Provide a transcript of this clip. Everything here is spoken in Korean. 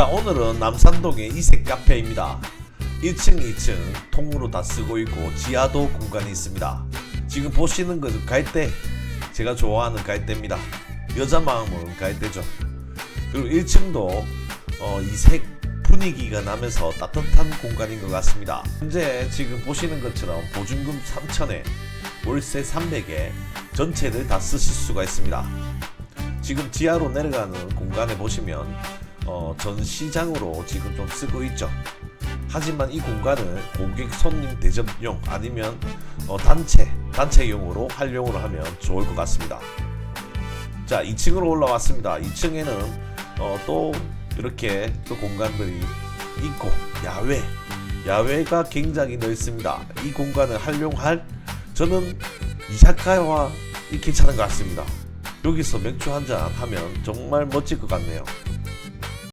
오늘은 남산동의 이색 카페입니다. 1층, 2층 통으로 다 쓰고 있고 지하도 공간이 있습니다. 지금 보시는 것은 갈대, 제가 좋아하는 갈대입니다. 여자 마음은 갈대죠. 그리고 1층도 어, 이색 분위기가 나면서 따뜻한 공간인 것 같습니다. 현재 지금 보시는 것처럼 보증금 3천에 월세 300에 전체를 다 쓰실 수가 있습니다. 지금 지하로 내려가는 공간에 보시면 어, 전 시장으로 지금 좀 쓰고 있죠. 하지만 이 공간을 고객 손님 대접용 아니면 어, 단체 단체용으로 활용을 하면 좋을 것 같습니다. 자 2층으로 올라왔습니다. 2층에는 어, 또 이렇게 또 공간들이 있고 야외 야외가 굉장히 넓습니다. 이 공간을 활용할 저는 이자카야와 이 괜찮은 것 같습니다. 여기서 맥주 한 잔 하면 정말 멋질 것 같네요.